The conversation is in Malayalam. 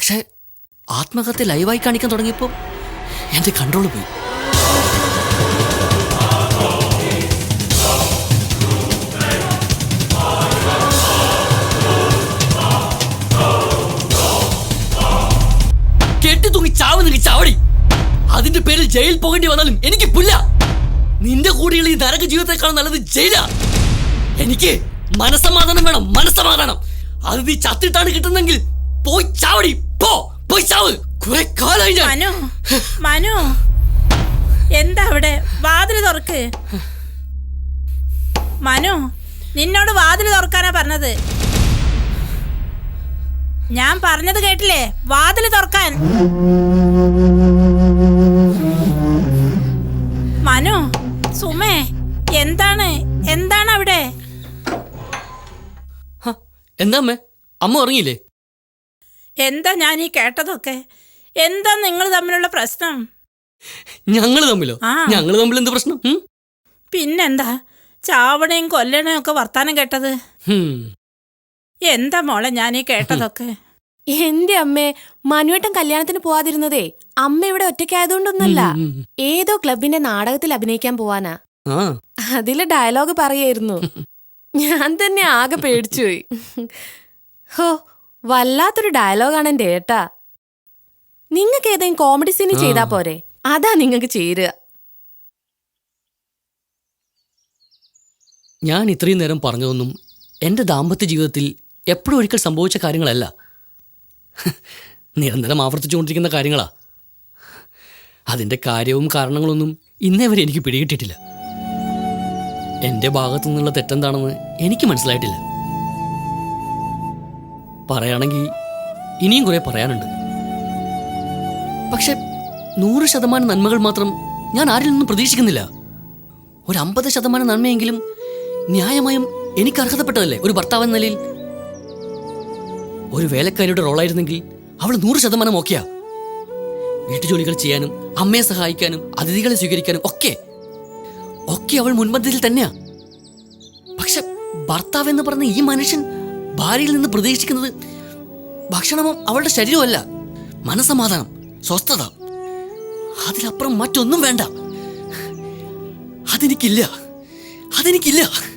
പക്ഷേ ആത്മഹത്യ ലൈവായി കാണിക്കാൻ തുടങ്ങിയപ്പോൾ എന്റെ കൺട്രോൾ പോയി. കെട്ടി തൂങ്ങി ചാവ് നിങ്ങൾ ചാവടി. അതിന്റെ പേരിൽ ജയിൽ പോകേണ്ടി വന്നാലും എനിക്ക് പുല്ല. നിന്റെ കൂടെയുള്ള ഈ നരക ജീവിതത്തെക്കാൾ നല്ലത് ജയിലാ. എനിക്ക് മനസമാധാനം വേണം മനസമാധാനം അത് നീ ചത്തിട്ടാണ് കിട്ടുന്നെങ്കിൽ പോയി ചാവടി. പോ പോയി ചാവ്. കുറെ കാലായി ഞാൻ. മനു മനു. എന്താ അവിടെ? വാതിൽ തുറക്ക്. മനു നിന്നോട് വാതിൽ തുറക്കാനാ പറഞ്ഞത്. ഞാൻ പറഞ്ഞത് കേട്ടില്ലേ? വാതിൽ തുറക്കാൻ. മനു സുമേ എന്താണ്? എന്താണ് അവിടെ? എന്താ അമ്മേ? അമ്മ ഉറങ്ങിയില്ലേ? എന്താ ഞാൻ ഈ കേട്ടതൊക്കെ? എന്താ നിങ്ങൾ തമ്മിലുള്ള പ്രശ്നം? ഞങ്ങൾ തമ്മിലോ. ഞങ്ങൾ തമ്മിൽ എന്ത് പ്രശ്നം? പിന്നെന്താ? ചാവണയും കൊല്ലണയും ഒക്കെ വർത്താനം കേട്ടത്? എന്താ മോളെ ഞാൻ ഈ കേട്ടതൊക്കെ? എന്റെ അമ്മേ മനുവേട്ടൻ കല്യാണത്തിന് പോവാതിരുന്നതേ അമ്മ ഇവിടെ ഒറ്റയ്ക്കായതുകൊണ്ടൊന്നല്ല. ഏതോ ക്ലബിന്റെ നാടകത്തിൽ അഭിനയിക്കാൻ പോവാനാ. ആ. അതിലെ ഡയലോഗ് പറയായിരുന്നു. ഞാൻ തന്നെ ആകെ പേടിച്ചുപോയി. ഹോ വല്ലാത്തൊരു ഡയലോഗാണ് എന്റെ ഏട്ടാ. നിങ്ങൾക്ക് ഏതെങ്കിലും കോമഡി സീനി ചെയ്താ പോരെ? അതാ നിങ്ങൾക്ക് ചേരുക. ഞാൻ ഇത്രയും നേരം പറഞ്ഞതൊന്നും എന്റെ ദാമ്പത്യ ജീവിതത്തിൽ എപ്പോഴും ഒരിക്കൽ സംഭവിച്ച കാര്യങ്ങളല്ല. നിരന്തരം ആവർത്തിച്ചുകൊണ്ടിരിക്കുന്ന കാര്യങ്ങളാ. അതിന്റെ കാര്യവും കാരണങ്ങളൊന്നും ഇന്നേ വരെ എനിക്ക് പിടികിട്ടിട്ടില്ല എന്റെ ഭാഗത്തു നിന്നുള്ള തെറ്റെന്താണെന്ന് എനിക്ക് മനസ്സിലായിട്ടില്ല. പറയുകയാണെങ്കിൽ ഇനിയും കുറേ പറയാനുണ്ട്. പക്ഷെ നൂറ് ശതമാനം നന്മകൾ മാത്രം ഞാൻ ആരിൽ നിന്നും പ്രതീക്ഷിക്കുന്നില്ല. ഒരു അമ്പത് ശതമാനം നന്മയെങ്കിലും ന്യായമായും എനിക്ക് അർഹതപ്പെട്ടതല്ലേ ഒരു ഭർത്താവ് എന്ന നിലയിൽ? ഒരു വേലക്കാരിയുടെ റോളായിരുന്നെങ്കിൽ അവൾ നൂറ് ശതമാനം ഓക്കെയാ. വീട്ടുജോലികൾ ചെയ്യാനും അമ്മയെ സഹായിക്കാനും അതിഥികളെ സ്വീകരിക്കാനും ഒക്കെ ഒക്കെ അവൾ മുൻപന്തിയിൽ തന്നെയാ. പക്ഷെ ഭർത്താവ് എന്ന് പറഞ്ഞ ഈ മനുഷ്യൻ ഭാര്യയിൽ നിന്ന് പ്രതീക്ഷിക്കുന്നത്? ഭക്ഷണമോ അവളുടെ ശരീരമല്ല മനസമാധാനം സ്വസ്ഥത. അതിലപ്പുറം മറ്റൊന്നും വേണ്ട. അതെനിക്കില്ല. അതെനിക്കില്ല.